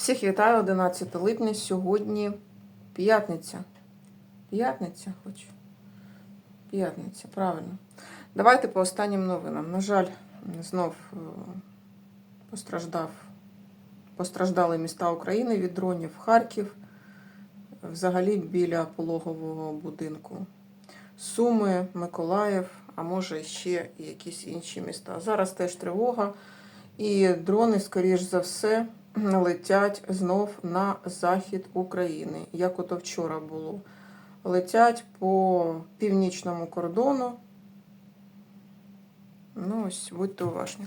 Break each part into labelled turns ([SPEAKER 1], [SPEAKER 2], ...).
[SPEAKER 1] Всіх вітаю 11 липня. Сьогодні п'ятниця. П'ятниця хоч. П'ятниця, правильно. Давайте по останнім новинам. На жаль, знов е, постраждав, постраждали міста України від дронів Харків, взагалі біля пологового будинку. Суми, Миколаїв, а може ще якісь інші міста. Зараз теж тривога, і дрони, скоріш за все, летять знов на захід України, як ото вчора було. Летять по північному кордону. Ну, ось, будьте уважні.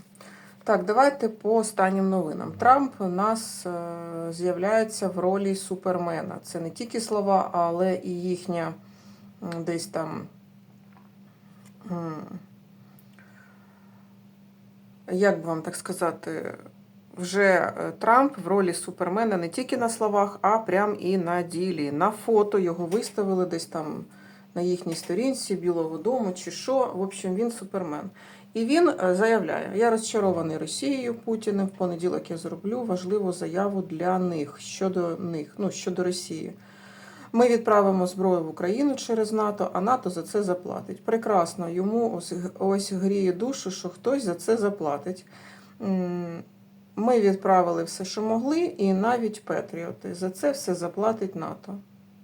[SPEAKER 1] Так, давайте по останнім новинам. Трамп у нас е, з'являється в ролі супермена. Це не тільки слова, але і їхня десь там. Як би вам так сказати, вже е, Трамп в ролі супермена не тільки на словах, а прям і на ділі. На фото його виставили десь там на їхній сторінці Білого Дому чи що. В общем, він супермен. І він е, заявляє: я розчарований Росією Путіним. В понеділок я зроблю важливу заяву для них щодо них, ну щодо Росії. Ми відправимо зброю в Україну через НАТО, а НАТО за це заплатить. Прекрасно, йому ось, ось гріє душу, що хтось за це заплатить. Ми відправили все, що могли, і навіть Петріоти. За це все заплатить НАТО.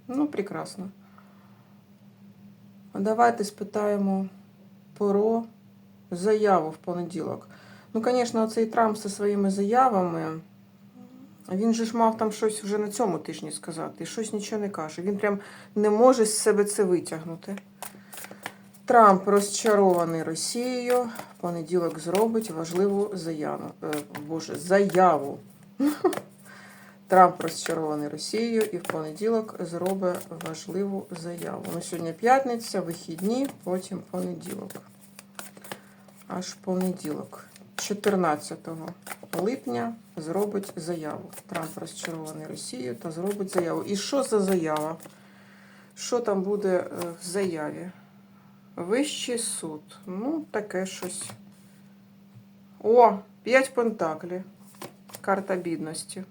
[SPEAKER 1] Ну, прекрасно. Давайте спитаємо про заяву в понеділок. Ну, звісно, цей Трамп зі своїми заявами. Він же ж мав там щось вже на цьому тижні сказати, і щось нічого не каже. Він прям не може з себе це витягнути. Трамп розчарований Росією. В понеділок зробить важливу заяву. Е, Боже, заяву. Трамп розчарований Росією і в понеділок зробить важливу заяву. Ну, сьогодні п'ятниця, вихідні, потім понеділок. Аж понеділок. 14 липня зробить заяву. Трамп розчарований Росією та зробить заяву. І що за заява? Що там буде е, в заяві? Вищий суд. Ну, таке щось. О, 5 пентаклів. Карта бідності.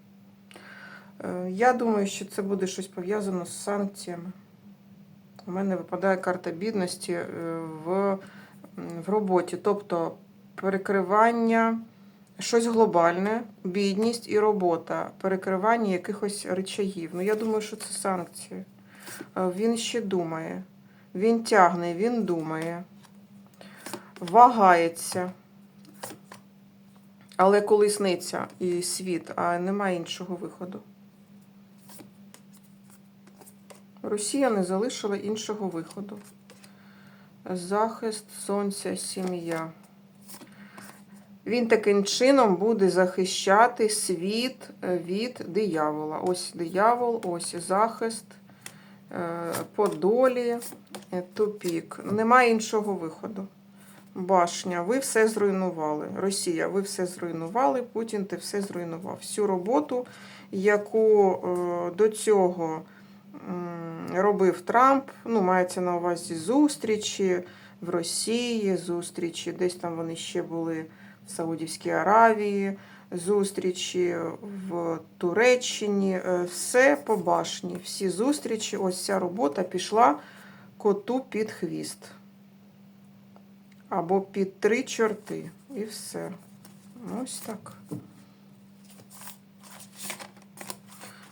[SPEAKER 1] Е, Я думаю, що це буде щось пов'язано з санкціями. У мене випадає карта бідності е, в, в роботі. Тобто перекривання, щось глобальне, бідність і робота, перекривання якихось речагів. Ну, я думаю, що це санкції. Е, Він ще думає. Він тягне, він думає, вагається. Але колісниця і світ, а немає іншого виходу. Росія не залишила іншого виходу. Захист сонця, сім'я. Він таким чином буде захищати світ від диявола. Ось диявол, ось захист, е, по долі, е, тупік. Немає іншого виходу. Башня, ви все зруйнували. Росія, ви все зруйнували. Путін, ти все зруйнував. Всю роботу, яку е, до цього робив Трамп, ну, мається на увазі зустрічі в Росії, зустрічі, десь там вони ще були в Саудівській Аравії, зустрічі в Туреччині, е, все по башні, всі зустрічі, ось ця робота пішла коту під хвіст. Або під три чорти. І все. Ось так.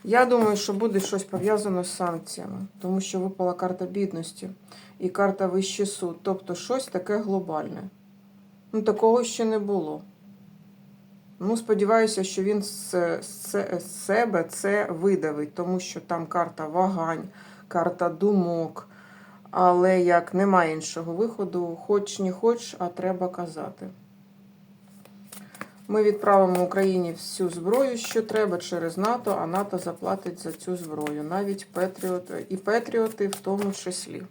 [SPEAKER 1] Я думаю, що буде щось пов'язано з санкціями, тому що випала карта бідності і карта Вищий суд. Тобто щось таке глобальне. Ну, такого ще не було. Ну, сподіваюся, що він з, з, з себе це видавить, тому що там карта вагань, карта думок. Але як немає іншого виходу, хоч не хоч, а треба казати. Ми відправимо Україні всю зброю, що треба через НАТО, а НАТО заплатить за цю зброю. Навіть Петріот, і Петріоти в тому числі.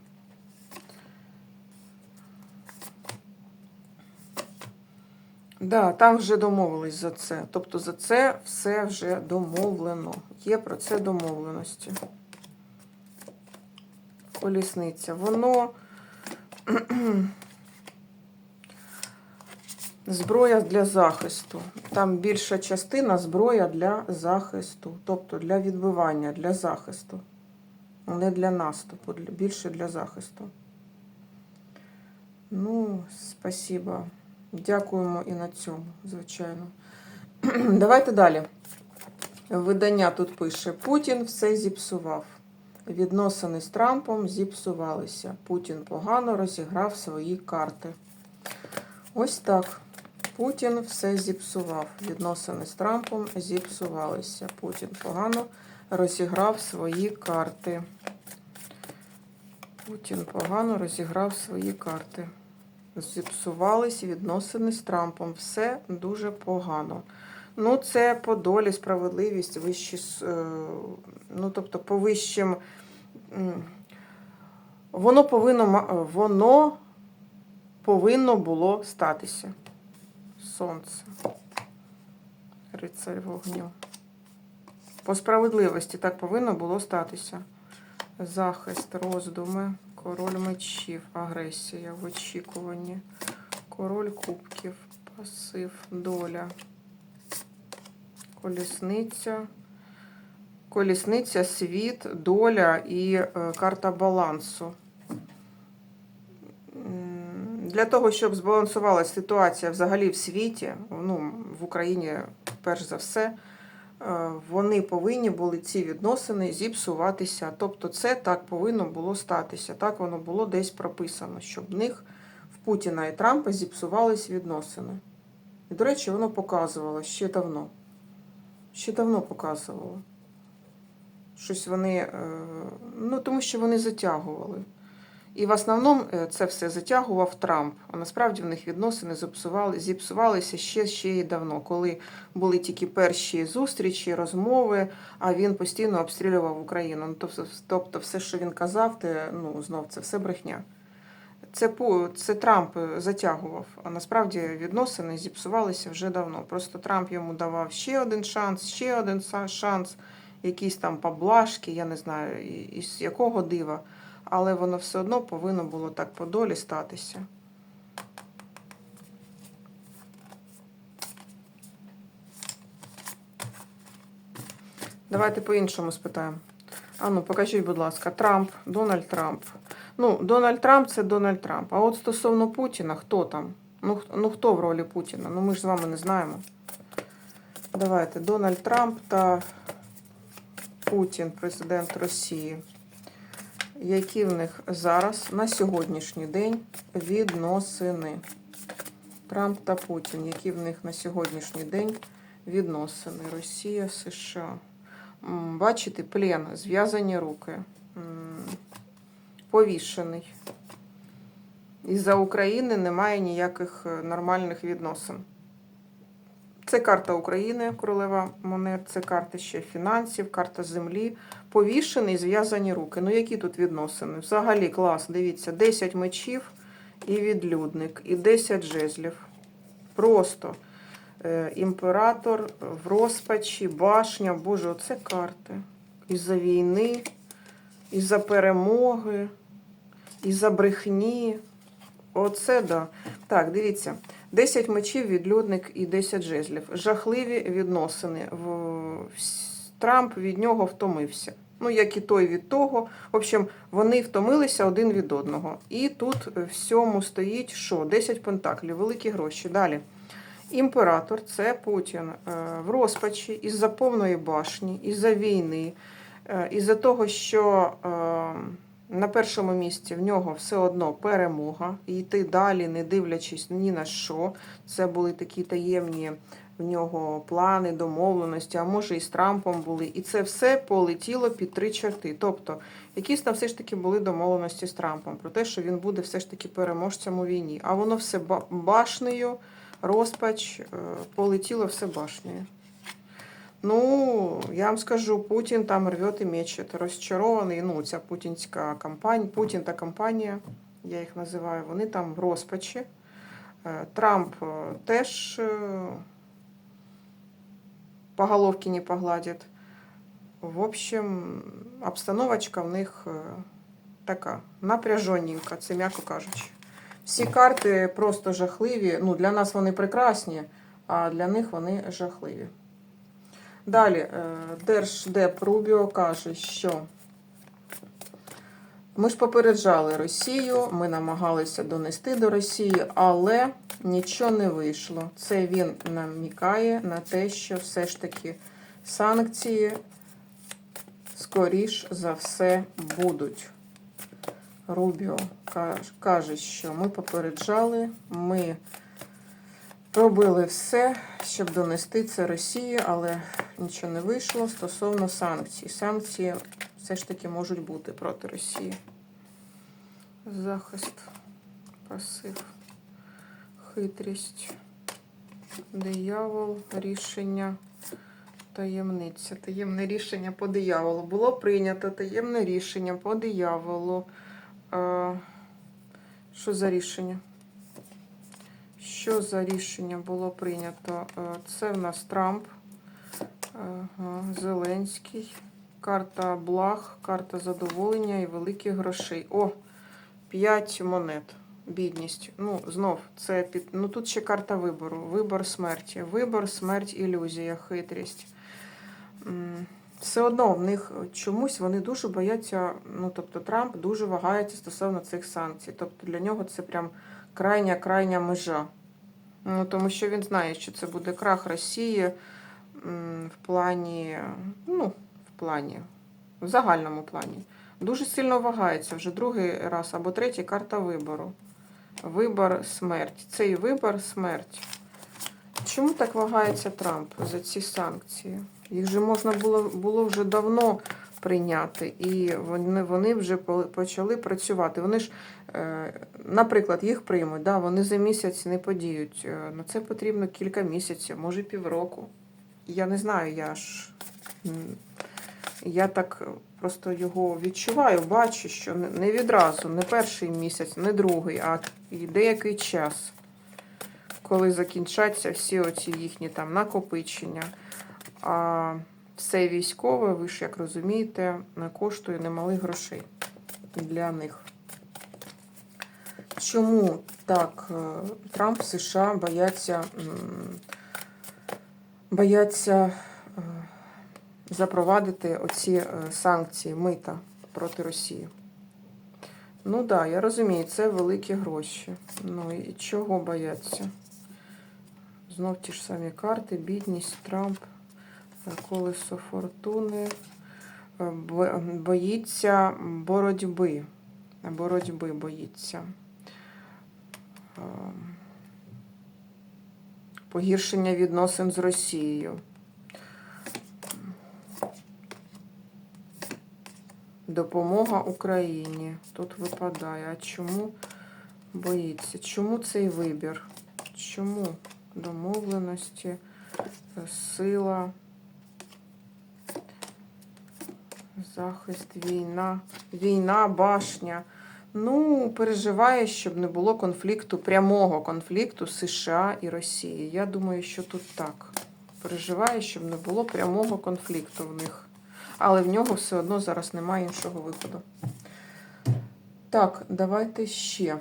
[SPEAKER 1] Да, там вже домовились за це. Тобто за це все вже домовлено. Є про це домовленості. Колісниця. Воно Зброя для захисту. Там більша частина зброя для захисту, тобто для відбивання, для захисту. Не для наступу, більше для захисту. Ну, спасибо. Дякуємо і на цьому, звичайно. Давайте далі. Видання тут пише: Путін все зіпсував. Відносини з Трампом зіпсувалися. Путін погано розіграв свої карти. Ось так. Путін все зіпсував. Відносини з Трампом зіпсувалися. Путін погано розіграв свої карти. Путін погано розіграв свої карти. Зіпсувались відносини з Трампом. Все дуже погано. Ну, це по долі, справедливість, вищі, е, ну, тобто по вищим. Воно повинно, воно повинно було статися. Сонце. Рицарь вогню. По справедливості так повинно було статися. Захист, роздуми, король мечів, агресія в очікуванні, король кубків, пасив, доля, колісниця, колісниця, світ, доля і е, карта балансу. Для того, щоб збалансувалася ситуація взагалі в світі, ну, в Україні, перш за все, е, вони повинні були ці відносини зіпсуватися. Тобто це так повинно було статися. Так воно було десь прописано, щоб в них в Путіна і Трампа зіпсувались відносини. І, до речі, воно показувало ще давно. Ще давно показувало. Щось вони. е, Ну, тому що вони затягували. І в основному е, це все затягував Трамп. А насправді в них відносини зіпсували, зіпсувалися ще, ще й давно, коли були тільки перші зустрічі, розмови, а він постійно обстрілював Україну. Ну, тобто, тобто все, що він казав, те, ну, знов це все брехня. Це, Пу- це Трамп е, затягував, а насправді відносини зіпсувалися вже давно. Просто Трамп йому давав ще один шанс, ще один шанс, якісь там поблажки, я не знаю, із якого дива але воно все одно повинно було так по долі статися. Давайте по-іншому спитаємо. А ну, покажіть, будь ласка, Трамп, Дональд Трамп. Ну, Дональд Трамп це Дональд Трамп. А от стосовно Путіна, хто там? Ну, ну хто в ролі Путіна? Ну ми ж з вами не знаємо. Давайте, Дональд Трамп та Путін, президент Росії які в них зараз на сьогоднішній день відносини. Трамп та Путін, які в них на сьогоднішній день відносини. Росія, США. Бачите, плен, зв'язані руки. Повішений. Із-за України немає ніяких е, нормальних відносин. Це карта України, королева монет, це карта ще фінансів, карта землі, повішений, зв'язані руки. Ну, які тут відносини? Взагалі клас, дивіться, 10 мечів і відлюдник, і 10 жезлів. Просто е, імператор в розпачі, башня, боже, оце карти. Із-за війни, із-за перемоги, із-за брехні. Оце да. Так, дивіться. 10 мечів, відлюдник і 10 жезлів. Жахливі відносини. Трамп від нього втомився. Ну, як і той від того. В общем, вони втомилися один від одного. І тут всьому стоїть що? 10 пентаклів, великі гроші. Далі. Імператор це Путін е, в розпачі із-за повної башні, із-за війни, е, із-за того, що е, на першому місці в нього все одно перемога, йти далі, не дивлячись ні на що. Це були такі таємні в нього плани, домовленості, а може і з Трампом були. І це все полетіло під три чорти. Тобто, якісь там все ж таки були домовленості з Трампом про те, що він буде все ж таки переможцем у війні. А воно все башнею, розпач, е, полетіло все башнею. Ну, я вам скажу, Путін там рвет і мечет, розчарований. Ну, ця путінська кампанія, Путін та компанія, я їх називаю, вони там в розпачі. Е, Трамп е, теж е, по головке не погладит. В общем, обстановочка в них така напряженненька, це м'яко кажучи. Всі карти просто жахливі. Ну, для нас вони прекрасні, а для них вони жахливі. Далі, е, Держдеп Рубіо каже, що ми ж попереджали Росію, ми намагалися донести до Росії, але нічого не вийшло. Це він намікає на те, що все ж таки санкції скоріш за все будуть. Рубіо каже, що ми попереджали, ми робили все, щоб донести це Росії, але нічого не вийшло стосовно санкцій. Санкції все ж таки можуть бути проти Росії. Захист, пасив, хитрість, диявол, рішення, таємниця. Таємне рішення по дияволу. Було прийнято таємне рішення по дияволу. Що за рішення? Що за рішення було прийнято? Е, Це в нас Трамп, Зеленський, карта благ, карта задоволення і великих грошей. О, 5 монет. Бідність. Ну, знов, це під. Ну тут ще карта вибору. Вибор смерті. Вибор, смерть, ілюзія, хитрість. Все одно в них чомусь вони дуже бояться. Ну, тобто Трамп дуже вагається стосовно цих санкцій. Тобто для нього це прям крайня крайня межа. Ну, тому що він знає, що це буде крах Росії в плані, ну, в плані, в загальному плані. Дуже сильно вагається вже другий раз або третій карта вибору. Вибор смерть. Цей вибор смерть. Чому так вагається Трамп за ці санкції? Їх же можна було, було вже давно прийняти, і вони, вони вже почали працювати. Вони ж, е, наприклад, їх приймуть, да, вони за місяць не подіють. Е, На це потрібно кілька місяців, може півроку. Я не знаю, я ж я так просто його відчуваю, бачу, що не- не відразу, не перший місяць, не другий, а і деякий час, коли закінчаться всі оці їхні там накопичення. А все військове, ви ж як розумієте, коштує немалих грошей для них. Чому так е, Трамп США бояться, бояться е, запровадити оці е, санкції мита проти Росії? Ну так, да, я розумію, це великі гроші. Ну і чого бояться? Знов ті ж самі карти, бідність, Трамп, колесо фортуни, е, боїться боротьби. Боротьби боїться. Е, Погіршення відносин з Росією. Допомога Україні. Тут випадає. А чому боїться? Чому цей вибір? Чому домовленості, е, сила, захист, війна, війна, башня. Ну, переживає, щоб не було конфлікту, прямого конфлікту США і Росії. Я думаю, що тут так. Переживає, щоб не було прямого конфлікту в них. Але в нього все одно зараз немає іншого виходу. Так, давайте ще.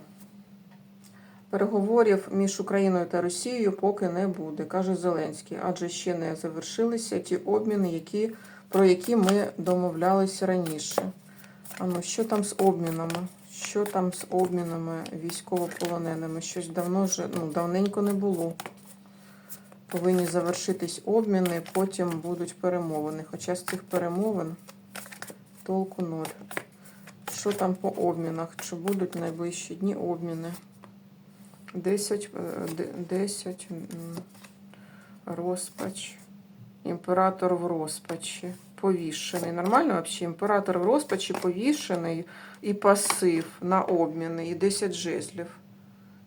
[SPEAKER 1] Переговорів між Україною та Росією поки не буде, каже Зеленський, адже ще не завершилися ті обміни, які, про які ми домовлялися раніше. А ну, що там з обмінами? Що там з обмінами військовополоненими? Щось давно вже, ну, давненько не було. Повинні завершитись обміни, потім будуть перемовини. Хоча з цих перемовин толку ноль. Що там по обмінах? Чи будуть найближчі дні обміни? 10, е, 10 розпач. Імператор в розпачі. Повішений. Нормально взагалі? Імператор в розпачі повішений і пасив на обміни, і 10 жезлів.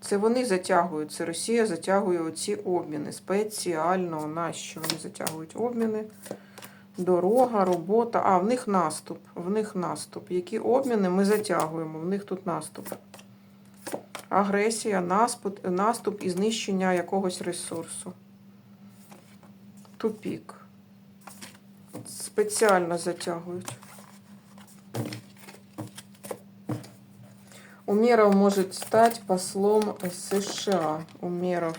[SPEAKER 1] Це вони затягують, це Росія затягує оці обміни. Спеціально нащо вони затягують обміни? Дорога, робота. А, в них наступ. В них наступ. Які обміни ми затягуємо? В них тут наступ. Агресія, наступ, наступ і знищення якогось ресурсу. Тупік. Спеціально затягують. Умеров може стати послом США. Умеров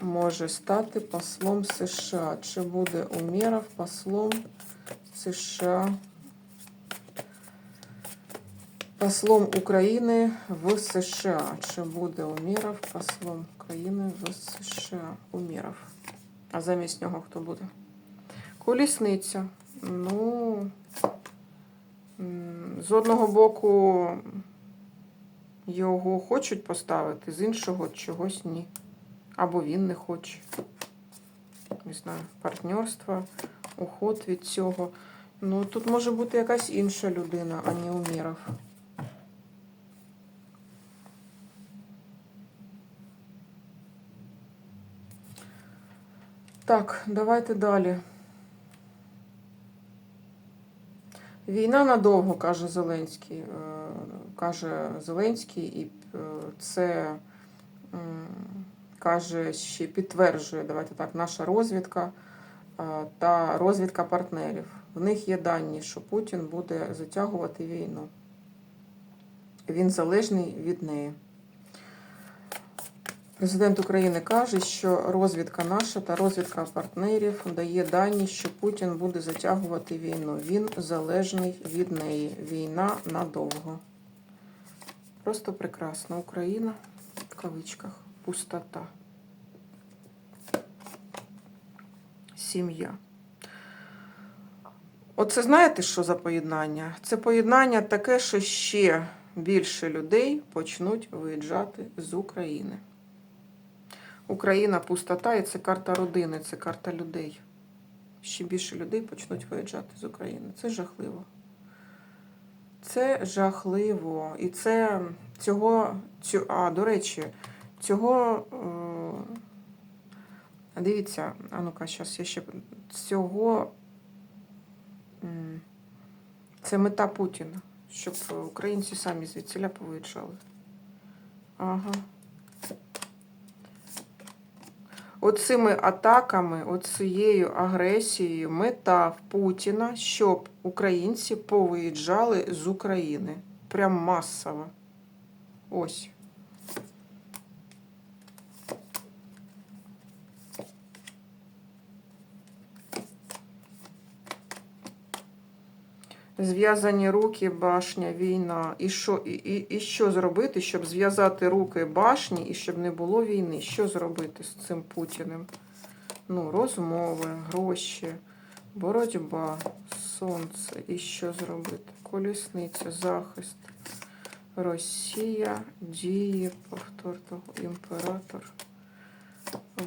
[SPEAKER 1] може стати послом США. Чи буде Умеров послом США? Послом України в США. Чи буде Умеров послом України в США? Умеров. А замість нього хто буде? Колісниця. Ну, з одного боку його хочуть поставити, з іншого чогось ні. Або він не хоче. Не знаю, партнерство, уход від цього. Ну, тут може бути якась інша людина, а не Уміров. Так, давайте далі. Війна надовго, каже Зеленський. Е, Каже Зеленський, і е, це каже, ще підтверджує, давайте так, наша розвідка е, та розвідка партнерів. В них є дані, що Путін буде затягувати війну. Він залежний від неї. Президент України каже, що розвідка наша та розвідка партнерів дає дані, що Путін буде затягувати війну. Він залежний від неї. Війна надовго. Просто прекрасно. Україна в кавичках. Пустота. Сім'я. Оце знаєте, що за поєднання? Це поєднання таке, що ще більше людей почнуть виїжджати з України. Україна пустота, і це карта родини, це карта людей. Ще більше людей почнуть виїжджати з України. Це жахливо. Це жахливо. І це цього. Цю, а, до речі, цього. Е, дивіться, а ну-ка, зараз я ще. Цього. Це мета Путіна, щоб українці самі звідсіля повиїжджали. Ага. Оцими атаками, оцією агресією, мета в Путіна, щоб українці повиїжджали з України. Прям масово. Ось. Зв'язані руки, башня, війна. І що, і, і, і що зробити, щоб зв'язати руки башні і щоб не було війни? Що зробити з цим Путіним? Ну, розмови, гроші, боротьба, сонце. І що зробити? Колісниця, захист. Росія, дії, повтор того, імператор,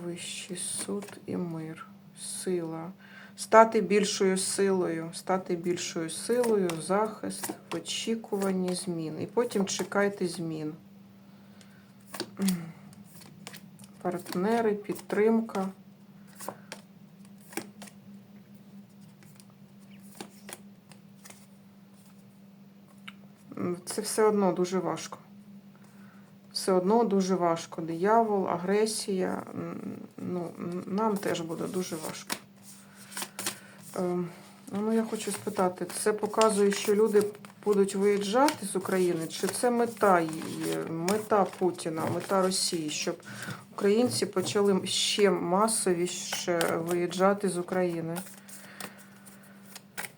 [SPEAKER 1] вищий суд і мир, сила. Стати більшою силою, стати більшою силою, захист, в очікуванні змін. І потім чекайте змін. Партнери, підтримка. Це все одно дуже важко. Все одно дуже важко. Диявол, агресія. Ну, нам теж буде дуже важко. Ем, Ну, я хочу спитати, це показує, що люди будуть виїжджати з України, чи це мета її, мета Путіна, мета Росії, щоб українці почали ще масовіше виїжджати з України?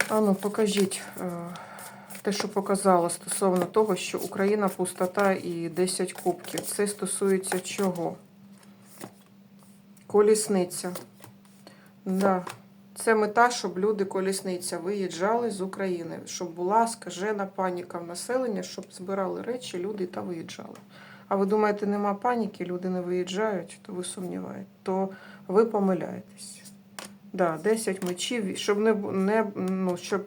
[SPEAKER 1] А ну, покажіть е, те, що показало стосовно того, що Україна пустота і 10 кубків. Це стосується чого? Колісниця. Да. Це мета, щоб люди колісниця виїжджали з України, щоб була скажена паніка в населення, щоб збирали речі, люди та виїжджали. А ви думаєте, нема паніки, люди не виїжджають, то ви сумніваєте, то ви помиляєтесь. Да, 10 мечів, щоб не, не ну, щоб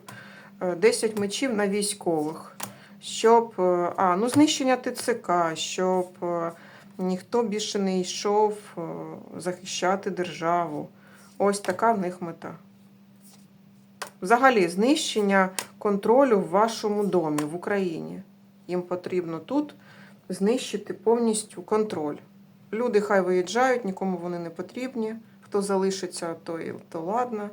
[SPEAKER 1] е, 10 мечів на військових, щоб е, а, ну, знищення ТЦК, щоб е, ніхто більше не йшов е, захищати державу. Ось така в них мета. Взагалі, знищення контролю в вашому домі в Україні. Їм потрібно тут знищити повністю контроль. Люди хай виїжджають, нікому вони не потрібні. Хто залишиться, то, і- то ладно.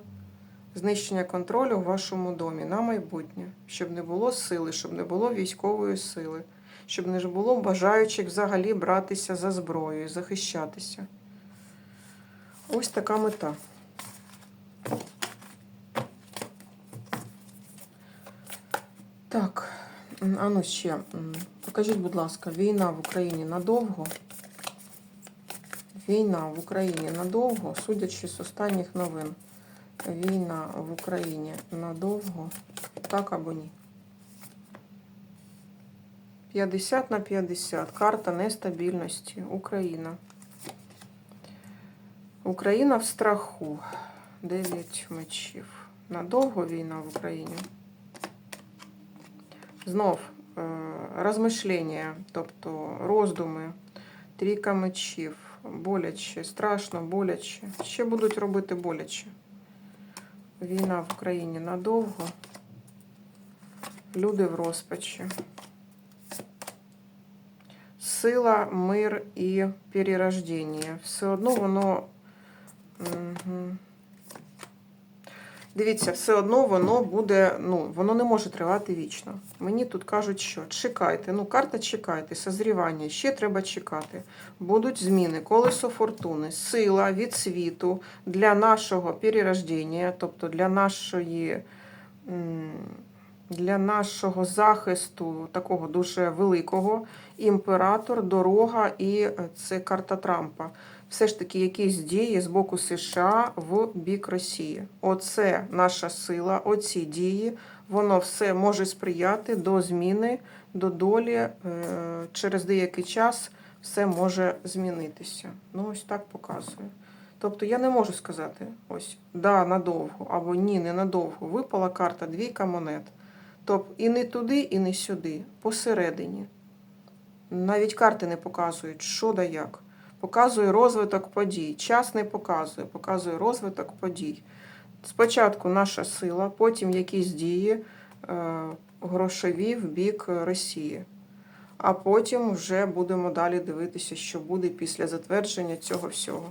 [SPEAKER 1] Знищення контролю в вашому домі на майбутнє, щоб не було сили, щоб не було військової сили, щоб не було бажаючих взагалі братися за зброю і захищатися. Ось така мета. Так, м, а ну ще. Покажіть, будь ласка, війна в Україні надовго? Війна в Україні надовго, судячи з останніх новин. Війна в Україні надовго, так або ні? 50 на 50. Карта нестабільності. Україна. Україна в страху. 9 мечів. Надовго війна в Україні. Знов е, розмишлення, тобто роздуми, трійка мечів, боляче, страшно, боляче. Ще будуть робити боляче. Війна в Україні надовго. Люди в розпачі. Сила, мир і перерождення. Все одно воно. Мгм. Дивіться, все одно воно буде, ну, воно не може тривати вічно. Мені тут кажуть, що чекайте. Ну, карта чекайте, созрівання, ще треба чекати. Будуть зміни, колесо фортуни, сила від світу для нашого перерождення, тобто для нашої. Для нашого захисту, такого дуже великого, імператор, дорога і е, це карта Трампа все ж таки якісь дії з боку США в бік Росії. Оце наша сила, оці дії, воно все може сприяти до зміни, до долі. Е, Через деякий час все може змінитися. Ну, ось так показує. Тобто я не можу сказати, ось да, надовго або ні, не надовго. Випала карта двійка монет. Тобто і не туди, і не сюди, посередині. Навіть карти не показують, що да як показує розвиток подій. Час не показує, показує розвиток подій. Спочатку наша сила, потім якісь дії е, грошові в бік Росії. А потім вже будемо далі дивитися, що буде після затвердження цього всього.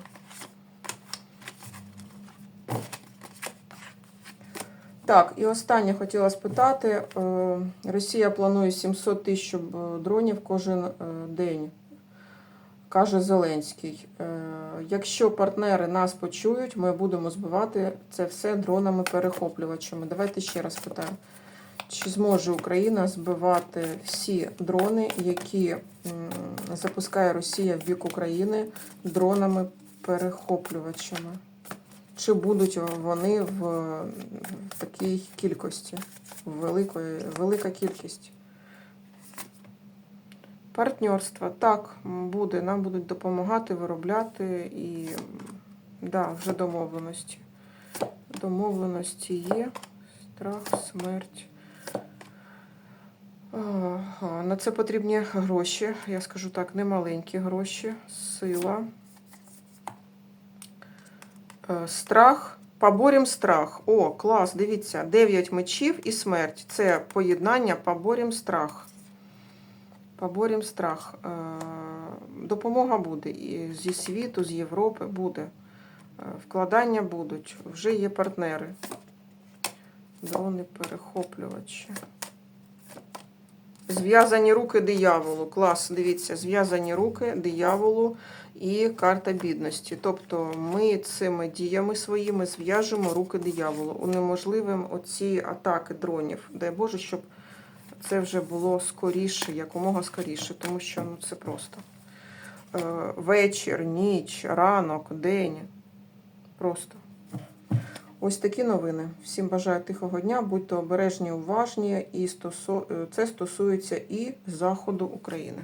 [SPEAKER 1] Так, і останнє хотіла спитати. Е, Росія планує 700 тисяч дронів кожен е, день каже Зеленський. «Е, Якщо партнери нас почують, ми будемо збивати це все дронами-перехоплювачами. Давайте ще раз питаємо. Чи зможе Україна збивати всі дрони, які запускає Росія в бік України дронами-перехоплювачами? Чи будуть вони в, в такій кількості? Великої, велика кількість? Партнерство. Так, буде. Нам будуть допомагати виробляти і да, вже домовленості. Домовленості є. Страх, смерть. На це потрібні гроші. Я скажу так, немаленькі гроші, сила. Е, Страх. Поборім страх. О, клас, дивіться, 9 мечів і смерть. Це поєднання поборім страх. Поборім страх. Е, Допомога буде і зі світу, з Європи буде. Е, Вкладання будуть. Вже є партнери. Дрони перехоплювачі. Зв'язані руки дияволу. Клас, дивіться, зв'язані руки дияволу і карта бідності. Тобто ми цими діями своїми зв'яжемо руки дияволу. Унеможливим оці атаки дронів. Дай Боже, щоб це вже було скоріше, якомога скоріше, тому що ну, це просто е, вечір, ніч, ранок, день. Просто. Ось такі новини. Всім бажаю тихого дня, будьте обережні, уважні, і стосу... це стосується і Заходу України.